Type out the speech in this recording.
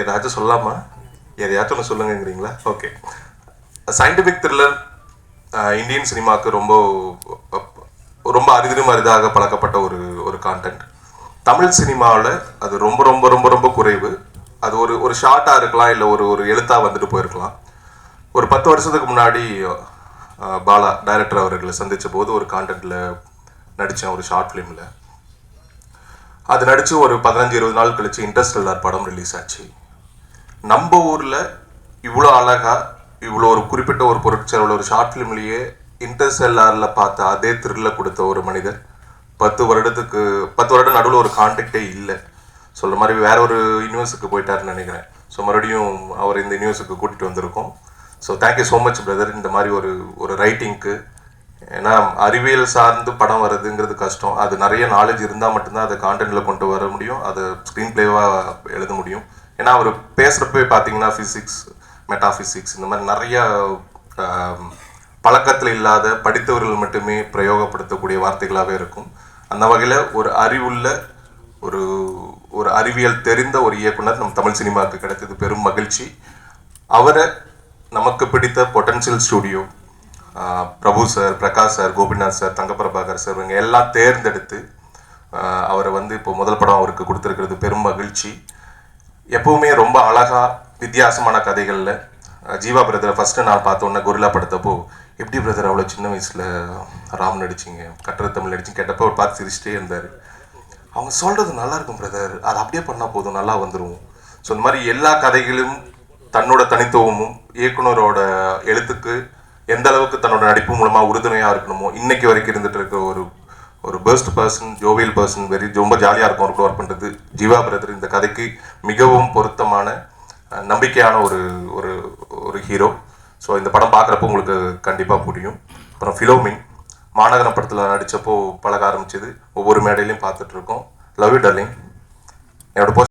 ஏதாச்சும் சொல்லலாமா எதையாச்சும் ஒன்று சொல்லுங்கங்கிறீங்களா? ஓகே சயின்டிஃபிக் த்ரில்லர் இந்தியன் சினிமாவுக்கு ரொம்ப ரொம்ப அரிதிலும் அரிதாக பழக்கப்பட்ட ஒரு ஒரு கான்டென்ட் தமிழ் சினிமாவில் அது ரொம்ப ரொம்ப ரொம்ப ரொம்ப குறைவு. அது ஒரு ஒரு ஷார்ட்டாக இருக்கலாம் இல்லை ஒரு ஒரு எழுத்தாக வந்துட்டு போயிருக்கலாம். ஒரு பத்து வருஷத்துக்கு முன்னாடி பாலா டைரக்டர் அவர்களை சந்தித்த போது ஒரு கான்டென்ட்டில் நடித்தேன் ஒரு ஷார்ட் ஃபிலிமில் அது நடித்து ஒரு பதினஞ்சு இருபது நாள் கழித்து இன்டர்ஸ்டெல்லார் படம் ரிலீஸ் ஆச்சு. நம்ம ஊரில் இவ்வளோ அழகாக இவ்வளோ ஒரு குறிப்பிட்ட ஒரு பொருட்செலவில் ஒரு ஷார்ட் ஃபிலிம்லேயே இன்டர்ஸ்டெல்லாரில் பார்த்த அதே த்ரில்ல கொடுத்த ஒரு மனிதர் பத்து வருடத்துக்கு பத்து வருடம் நடுவில் ஒரு கான்டாக்டே இல்லை. சொல்கிற மாதிரி வேற ஒரு யூனிவர்ஸுக்கு போயிட்டாருன்னு நினைக்கிறேன். ஸோ மறுபடியும் அவர் இந்த யூனிவர்ஸுக்கு கூட்டிகிட்டு வந்திருக்கோம். So thank you so much brother இந்த மாதிரி ஒரு ஒரு ரைட்டிங்க்கு ஏன்னா அறிவியல் சார்ந்து படம் வர்றதுங்கிறது கஷ்டம். அது நிறைய நாலேஜ் இருந்தால் மட்டும்தான் அதை கான்டென்ட்டில் கொண்டு வர முடியும். அதை ஸ்க்ரீன் பிளேவாக எழுத முடியும். ஏன்னா அவர் பேசுகிறப்ப பார்த்தீங்கன்னா ஃபிசிக்ஸ் மெட்டாஃபிசிக்ஸ் இந்த மாதிரி நிறைய பழக்கத்தில் இல்லாத படித்தவர்கள் மட்டுமே பிரயோகப்படுத்தக்கூடிய வார்த்தைகளாகவே இருக்கும். அந்த வகையில் ஒரு அறிவுள்ள ஒரு ஒரு அறிவியல் தெரிந்த ஒரு இயக்குனர் நம் தமிழ் சினிமாவுக்கு கிடைத்தது பெரும் மகிழ்ச்சி. அவரை நமக்கு பிடித்த potential studio Prabhu sir Prakash sir Gopinath sir Thangaprabhakar sir இவங்க எல்லாம் தேர்ந்தெடுத்து அவரை வந்து இப்போ முதல் படம் அவருக்கு கொடுத்துருக்கிறது பெரும் மகிழ்ச்சி. எப்பவுமே ரொம்ப அழகாக வித்தியாசமான கதைகளில் ஜீவா பிரதரை ஃபஸ்ட்டு நான் பார்த்தோன்னே கொரில்லா படுத்தப்போ எப்படி பிரதர் அவ்வளோ சின்ன வயசில் ராம் நடிச்சிங்க கட்டுரை தமிழ் நடிச்சு கேட்டப்போ அவர் பார்த்து சிரிச்சிட்டே இருந்தார். அவங்க சொல்கிறது நல்லாயிருக்கும் பிரதர் அது அப்படியே பண்ணால் போதும் நல்லா வந்துடும் ஸோ இந்த மாதிரி எல்லா கதைகளும் தன்னோட தனித்துவமும் இயக்குனரோட எழுத்துக்கு எந்த அளவுக்கு தன்னோட நடிப்பு மூலமா உறுதுணையா இருக்கணுமோ இன்னைக்கு வரைக்கும் இருந்துட்டு இருக்க ஒரு ஒரு best person jovial person very ரொம்ப ஜாலியாக இருக்கும் அவருக்கு ஒர்க் பண்ணுறது ஜீவா பிரதர் இந்த கதைக்கு மிகவும் பொருத்தமான நம்பிக்கையான ஒரு ஒரு ஒரு ஹீரோ ஸோ இந்த படம் பார்க்குறப்போ உங்களுக்கு கண்டிப்பாக புரியும். அப்புறம் ஃபிலோமின் மாநகரம் படத்தில் நடித்தப்போ பழக ஆரம்பிச்சது. ஒவ்வொரு மேடையிலையும் பார்த்துட்ருக்கோம் லவ் யூ டர்லிங் என்னோட